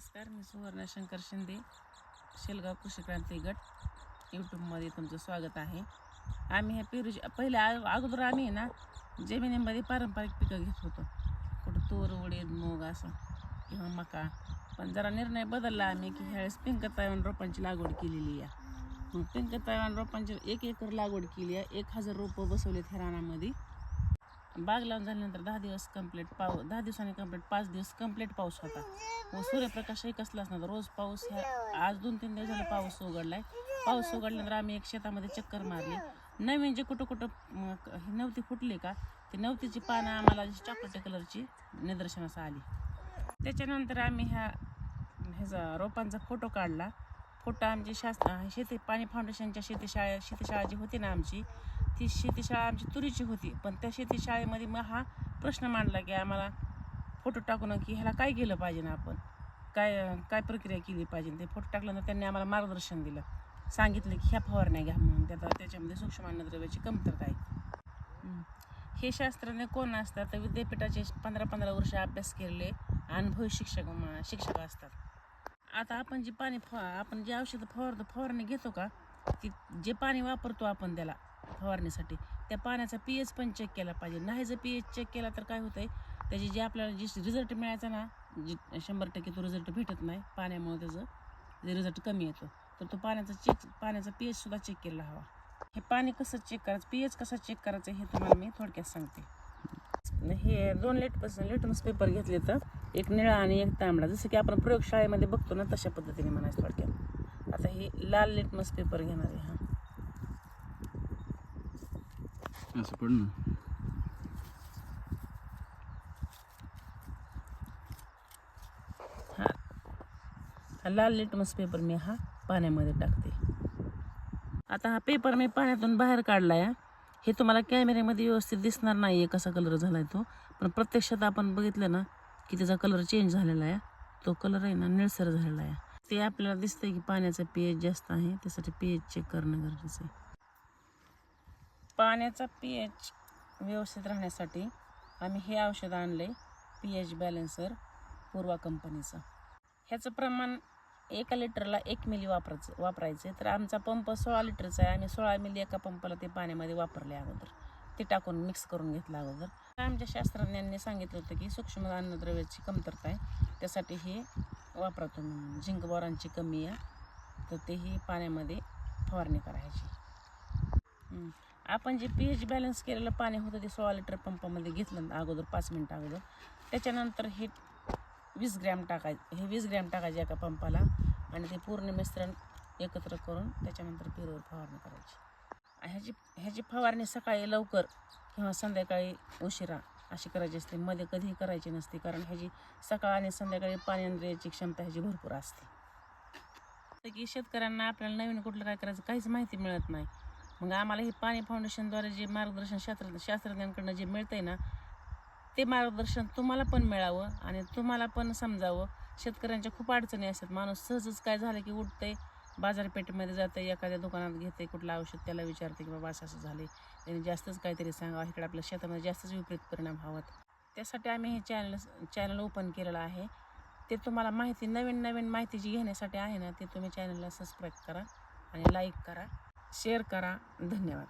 नमस्कार मी सुवर्णा शंकर शिंदे शेलगाव कृषी क्रांती गट. यूट्यूबमध्ये तुमचं स्वागत आहे. आम्ही ह्या पेरूची पहिल्या अगोदर आम्ही ना जमिनीमध्ये पारंपरिक पिकं घेत होतो. कुठं तूर उडीद मूग असं किंवा मका. पण जरा निर्णय बदलला आम्ही की ह्यावेळेस पिंक तायवान रोपांची लागवड केलेली आहे. मग पिंक तायवान रोपांची एक एकर लागवड केली आहे. एक हजार रोपं बसवलेत ह्या रानामध्ये. बाग लावून झाल्यानंतर दहा दिवस कंप्लीट पाऊ दहा दिवसांनी कंप्लीट पाच दिवस कंप्लीट पाऊस होता. व सूर्यप्रकाशही कसलाच नव्हता रोज पाऊस ह्या आज दोन तीन दिवस झाला पाऊस उघडलाय. पाऊस उघडल्यानंतर आम्ही एक शेतामध्ये चक्कर मारली. नवीन जे कुठं कुठं ही नवती फुटली का ती नवतीची पानं आम्हाला चॉकलेटी कलरची निदर्शनास आली. त्याच्यानंतर आम्ही ह्या ह्याचा रोपांचा फोटो काढला. फोटो आमची शास्त्र शेती पाणी फाउंडेशनच्या शेतीशाळा शेतीशाळा जी होती ना आमची ती शेतीशाळा आमची तुरीची होती. पण त्या शेतीशाळेमध्ये मग हा प्रश्न मांडला की आम्हाला फोटो टाकून की ह्याला काय केलं पाहिजे ना आपण? काय काय प्रक्रिया केली पाहिजे? ते फोटो टाकल्यानंतर त्यांनी आम्हाला मार्गदर्शन दिलं. सांगितलं की ह्या फवारण्या घ्या म्हणून. त्याचा त्याच्यामध्ये सूक्ष्म अन्नद्रव्याची कमतरता आहे. हे शास्त्रज्ञ कोण असतात? तर विद्यापीठाचे पंधरा पंधरा वर्ष अभ्यास केलेले अनुभवी शिक्षक शिक्षक असतात. आता आपण जे पाणी फवा आपण जे औषधं फवारतो फवारणी घेतो का ती जे पाणी वापरतो आपण त्याला फवारणीसाठी त्या पाण्याचा पी एच पण चेक केला पाहिजे. नाही जर पी एच चेक केला तर काय होतंय त्याची जे आपल्याला जे रिझल्ट मिळायचा ना जे शंभर टक्के तो रिझल्ट भेटत नाही पाण्यामुळे त्याचं जे रिझल्ट कमी येतो तर तो पाण्याचा चेक पाण्याचा पी सुद्धा चेक केला हवा. हे पाणी कसं चेक करायचं पी एच कसं चेक करायचं हे तुम्हाला मी थोडक्यात सांगते. हे दोन लेटपासून लेटन्स पेपर घेतले तर एक निळा आणि एक तांबडा. जसं की आपण प्रयोगशाळेमध्ये बघतो ना तशा पद्धतीने म्हणायचं थोडक्यात. आता हे लाल लेटमस पेपर घेणार आहे हा. असं पड ना. हा. हा लाल लिटमस पेपर मी हा पाण्यामध्ये टाकते. आता हा पेपर मी पाण्यातून बाहेर काढला आहे हे तुम्हाला कॅमेऱ्यामध्ये व्यवस्थित दिसणार नाही आहे कसा कलर झाला आहे तो. पण प्रत्यक्षात आपण बघितलं ना की त्याचा कलर चेंज झालेला आहे. तो कलर आहे ना निळसर झालेला आहे. ते आपल्याला दिसतंय की पाण्याचा पीएच जास्त आहे त्यासाठी पीएच चेक करणं गरजेचं आहे. पाण्याचा पीएच व्यवस्थित राहण्यासाठी आम्ही हे औषध आणले पी एच बॅलेन्सर पूर्वा कंपनीचं ह्याचं प्रमाण एका लिटरला एक मिली वापरायचं वापरायचं. आहे तर आमचा पंप सोळा लिटरचा आहे आम्ही सोळा मिली एका पंपाला ते पाण्यामध्ये वापरले अगोदर. ते टाकून मिक्स करून घेतलं अगोदर. आमच्या शास्त्रज्ञांनी सांगितलं होतं की सूक्ष्म अन्नद्रव्याची कमतरता आहे. त्यासाठी हे वापरा तुम्ही झिंक बोरांची कमी आहे. तर तेही पाण्यामध्ये फवारणी करायची. आपण जे पी एच बॅलन्स केलेलं पाणी होतं ते सोळा लिटर पंपामध्ये घेतलं ना अगोदर पाच मिनटं अगोदर. त्याच्यानंतर हे वीस ग्रॅम टाकायचं हे वीस ग्रॅम टाकायचे एका पंपाला आणि ते पूर्ण मिश्रण एकत्र करून त्याच्यानंतर पेरूवर फवारणी करायची. ह्याची ह्याची फवारणी सकाळी लवकर किंवा संध्याकाळी उशिरा अशी करायची असते. मध्ये कधीही करायची नसते कारण ह्याची सकाळ आणि संध्याकाळी पाणी द्यायची क्षमता ह्याची भरपूर असते. तर की शेतकऱ्यांना आपल्याला नवीन कुठलं काय करायचं काहीच माहिती मिळत नाही. मग आम्हाला हे पाणी फाउंडेशनद्वारे जे मार्गदर्शन शास्त्र शास्त्रज्ञांकडनं जे मिळतंय ना ते मार्गदर्शन तुम्हाला पण मिळावं आणि तुम्हाला पण समजावं. शेतकऱ्यांच्या खूप अडचणी असतात. माणूस सहजच काय झालं की उठते बाजारपेठेमध्ये जातं एखाद्या दुकानात घेते कुठलं औषध त्याला विचारते की बाबा असं असं झाले त्याने जास्तच काहीतरी सांगावं. इकडे आपल्या शेतामध्ये जास्तच विपरीत परिणाम व्हावत. त्यासाठी आम्ही हे चॅनल चॅनल ओपन केलेलं आहे. ते तुम्हाला माहिती नवीन नवीन माहिती जी घेण्यासाठी आहे ना ते तुम्ही चॅनलला सबस्क्राईब करा आणि लाईक करा शेअर करा. धन्यवाद.